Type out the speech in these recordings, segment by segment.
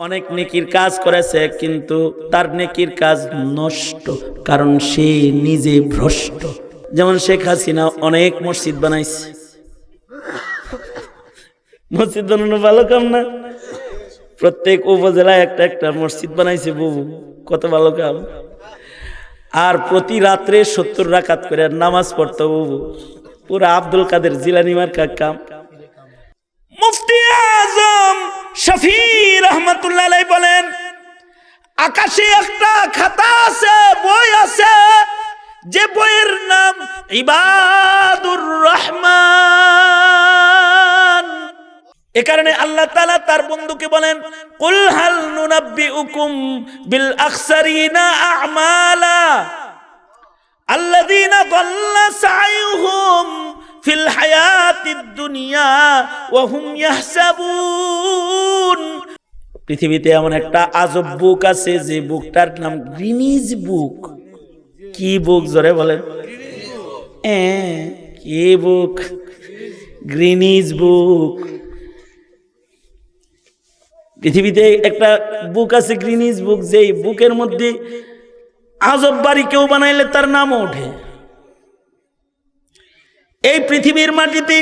অনেক নেকির কাজ করেছে, কিন্তু তার নেকির কাজ নষ্ট, কারণ সে নিজে ভ্রষ্ট। যেমন শেখ হাসিনা অনেক মসজিদ বানাইছে। মসজিদ বানানো ভালো কাম না? প্রত্যেক উপজেলায় একটা একটা মসজিদ বানাইছে বুবু, কত ভালো কাম। আর প্রতি রাত্রে সত্তর রাকাত করে নামাজ পড়তো বুবু। পুরা আব্দুল কাদের জিলানি মার্কা কাম। মুফতি শফির রহমতুল্লাহ বলেন, আকাশে একটা খাতা আছে, বই আছে, যে বইয়ের নাম ইবাদুর রহমান। এ কারণে আল্লাহ তালা তার বন্ধুকে বলেন, কুল হাল নুনাব্বি উকুম বিল আকসারিনা আমালা আল্লাযীনা দাল্লা সাইহুম ফিল হায়াতিদ দুনিয়া ওয়াহুম ইয়াহসাবুন। পৃথিবীতে এমন একটা আজব বুক আছে যে বুকটার নাম গ্রিনিজ বুক। কি বুক জোরে বলেন? কি বুক? গ্রিনিজ বুক। পৃথিবীতে একটা বুক আছে গ্রিনিজ বুক, যেই বুকের মধ্যে আজব বাড়ি কেউ বানাইলে তার নামও ওঠে। এই পৃথিবীর মাটিতে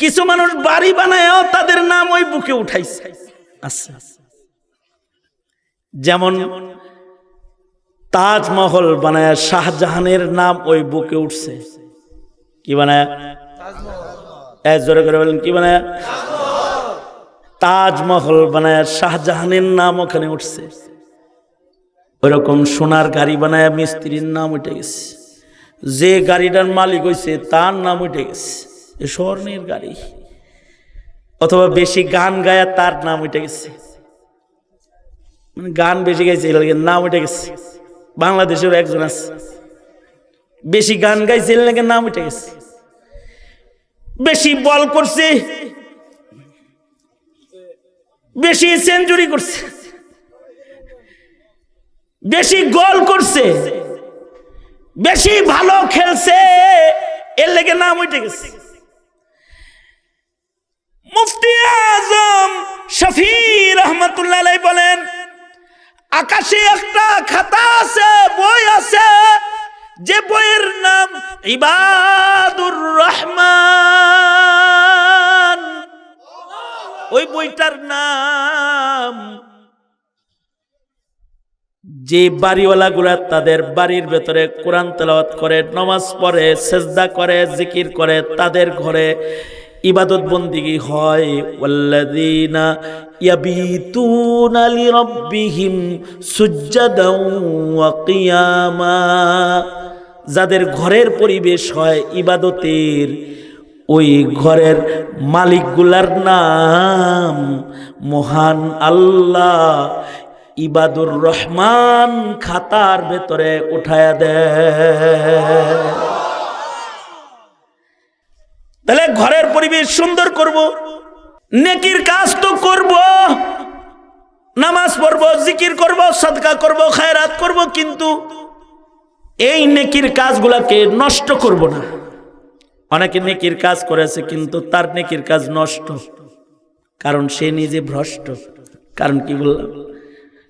কিছু মানুষ বাড়ি বানায়ও তাদের নাম ওই বুকে উঠাইছে। আচ্ছা যেমন তাজমহল বানায়, শাহজাহানের নাম ওই বুকে উঠছে। কি বানায়? জোরে করে বলেন, কি বানায়? তাজমহল বানায়, শাহজাহানের নাম ওখানে উঠছে। ওইরকম সোনার গাড়ি বানায়, মিস্ত্রির নাম উঠে গেছে। যে গাড়িটার মালিক হয়েছে তার নাম উঠে গেছে। স্বর্ণের গাড়ি। অথবা বেশি গান গায়া তার নাম উঠে গেছে। মানে গান বেশি গাইছে লাগে নাম উঠে গেছে। বাংলাদেশের একজন আছে। বেশি গান গাইছে লাগে নাম উঠে গেছে। বেশি বল করছে। বেশি সেঞ্চুরি করছে। বেশি গোল করছে। বেশি ভালো খেলছে। এর লেগে নাম উঠে গেছে। মুফতি আজম শফি রহমতুল্লাহ বলেন, আকাশে একটা খাতা আছে, বই আছে, যে বইয়ের নাম ইবাদুর রহমান। ওই বইটার নাম যে বাড়িওয়ালা গুলা তাদের বাড়ির ভেতরে কোরআন তেলাওয়াত করে, নমাজ পড়ে, সেজদা করে, জিকির করে, তাদের ঘরে ইবাদত বন্দিগি হয়। যাদের ঘরের পরিবেশ হয় ইবাদতের, ওই ঘরের মালিকগুলার নাম মহান আল্লাহ। ইবাদুর রহমান খাতার ভেতরে উঠায়া দেয় তাহলে ঘরের পরিবেশ সুন্দর করব, নেকির কাজ তো করব, নামাজ পড়ব, জিকির করব, সদকা করব, খায়রাত করব, কিন্তু এই নেকির কাজগুলাকে নষ্ট করব না। অনেকে নেকির কাজ করেছে, কিন্তু তার নেকির কাজ নষ্ট, কারণ সে নিজে ভ্রষ্ট। কারণ কি বললাম?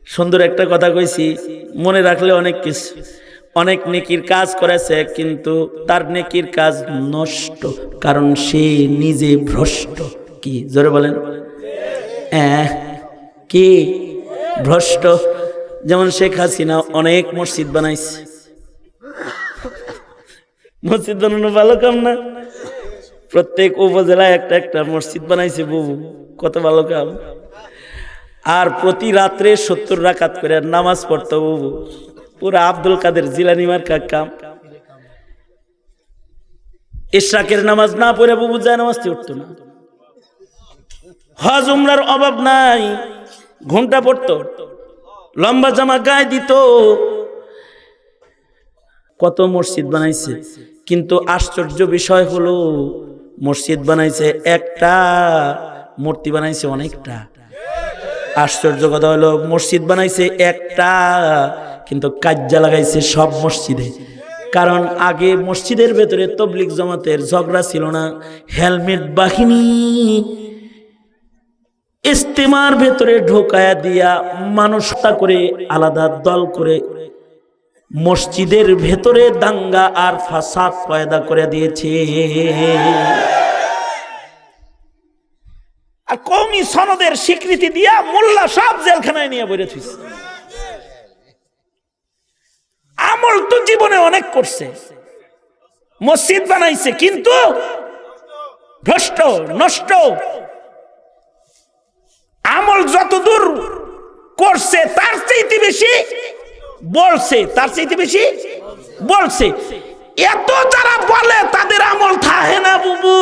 সুন্দর একটা কথা কইছি, মনে রাখলে অনেক কিছু। অনেক নেকির কাজ করেছে, কিন্তু তার নেকির কাজ নষ্ট, কারণ সে নিজে ভ্রষ্ট। কি? জোরে বলেন। কি? ভ্রষ্ট। যেমন শেখ হাসিনা অনেক মসজিদ বানাইছে। মসজিদ বানানো ভালো কাম না? প্রত্যেক উপজেলায় একটা একটা মসজিদ বানাইছে বুবু। কত ভালো কাম। আর প্রতি রাত্রে সত্তর রাকাত করে নামাজ পড়তো পুরা আব্দুল কাদের জিলানি মার্কা কাম। ইশরাকের নামাজ না পড়ে বুবু যায় নামাজতে উঠতো না। হজ, উমরার অভাব নাই। ঘণ্টা পড়তো। লম্বা জামা গায়ে দিত। কত মসজিদ বানাইছে। কিন্তু আশ্চর্য বিষয় হলো, মসজিদ বানাইছে একটা, মূর্তি বানাইছে অনেকটা। আশ্চর্য কথা হলো, মসজিদ বানাইছে একটা, কিন্তু কাজ্জা লাগাইছে সব মসজিদে। কারণ আগে মসজিদের ভেতরে তবলিক জমাতের ঝগড়া ছিল না, হেলমেট বাহিনী। ইস্তেমার ভেতরে ঢোকায়া দিয়া মানুষটা করে, আলাদা দল করে মসজিদের ভেতরে দাঙ্গা আর ফাসাদ পয়দা করে দিয়েছে। আর কৌমি সনদের স্বীকৃতি দিয়া মোল্লা সব জেলখানায় নিয়ে বেড়ে থুইছে। আমল তো জীবনে অনেক করছে। মসজিদ বানাইছে, কিন্তু ভ্রষ্ট, নষ্ট। আমল যতদূর করছে, তার চাইতে বেশি বলছে, তার চাইতে বেশি বলছে। এত যারা বলে, তাদের আমল থাকে না বুবু,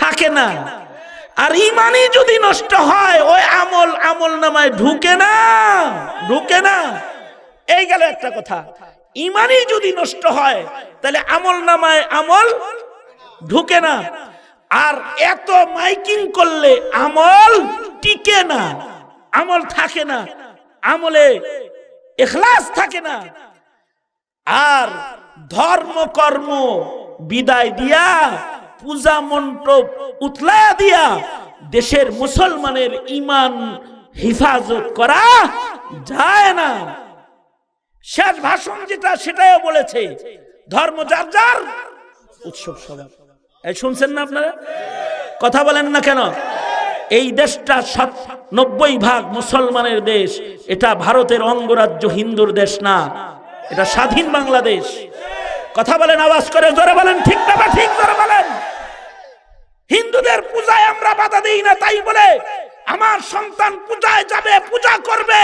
থাকে না। আর ইমানই যদি নষ্ট হয়, ওই আমল আমল নামায় ঢুকে না ঢুকে না। এই গেল একটা কথা। ইমানই যদি নষ্ট হয়, তাহলে আমল নামায় আমল ঢুকে না। আর এত মাইকিং করলে আমল টিকে না, আমল থাকে না, আমলে এখলাস থাকে না। আর ধর্ম কর্ম বিদায় দিয়া পূজা মণ্ডপ উতলায়া দিয়া দেশের মুসলমানের ইমান হিফাজত করা যায় না। শেষ ভাষণ যেটা, সেটাও বলেছে ধর্ম যার যার উৎসব স্বভাব এই শুনছেন না আপনারা? কথা বলেন না কেন? এই দেশটা সাত নব্বই ভাগ মুসলমানের দেশ, এটা ভারতের অঙ্গরাজ্য হিন্দুর দেশ না, এটা স্বাধীন বাংলাদেশ। কথা বলেন, আওয়াজ করে, জোরে বলেন, ঠিক না বা ঠিক, জোরে বলেন। হিন্দুদের পূজায় আমরা বাধা দিই না, তাই বলে আমার সন্তান পূজায় যাবে, পূজা করবে।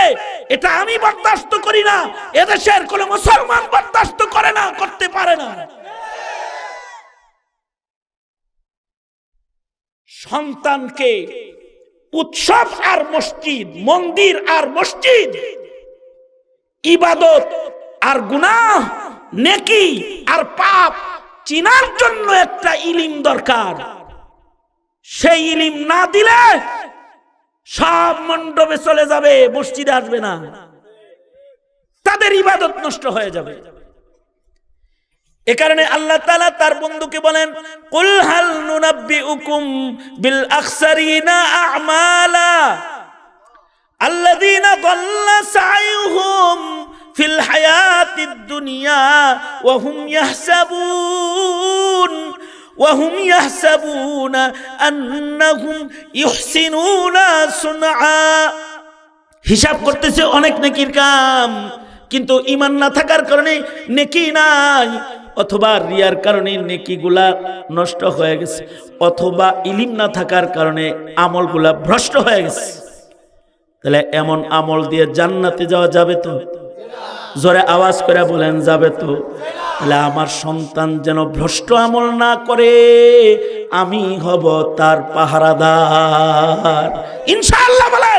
এটা আমি বরদাস্ত করি না, এদেশের কোন মুসলমান বরদাস্ত করে না, করতে পারে না। সন্তানকে উৎসব আর মসজিদ, মন্দির আর মসজিদ, ইবাদত আর গুনাহ, নেকি আর পাপ, চিনার জন্য একটা ইলিম দরকার। সেই ইলিম না দিলে সব মণ্ডপে চলে যাবে, মসজিদে আসবে না। তাদের ইবাদত নষ্ট হয়ে যাবে। এ কারণে আল্লাহ তাআলা তার বন্ধুকে বলেন, কুল হাল নুনাব্বিউকুম বিল আখসারিনা আমালা আল্লাযীনা দাল্লা সাইয়ুহুম ফিল হায়াতিদ দুনিয়া ওয়া হুম ইয়াহসাবুন। وهم يحسبون أنهم يحسنون صنعا হিসাব করতেছে অনেক নেকির কাম কিন্তু ইমান না থাকার কারণে নেকি নাই অথবা রিয়ার কারণে নেকিগুলা নষ্ট হয়ে গেছে অথবা ইলিম না থাকার কারণে আমলগুলা ভ্রষ্ট হয়ে গেছে তাহলে এমন আমল দিয়ে জান্নাতে যাওয়া যাবে তো জোরে আওয়াজ করে বলেন যাবে তো তাহলে আমার সন্তান যেন ভ্রষ্ট আমল না করে আমি হব তার পাহারাদার। ইনশাআল্লাহ বলেন।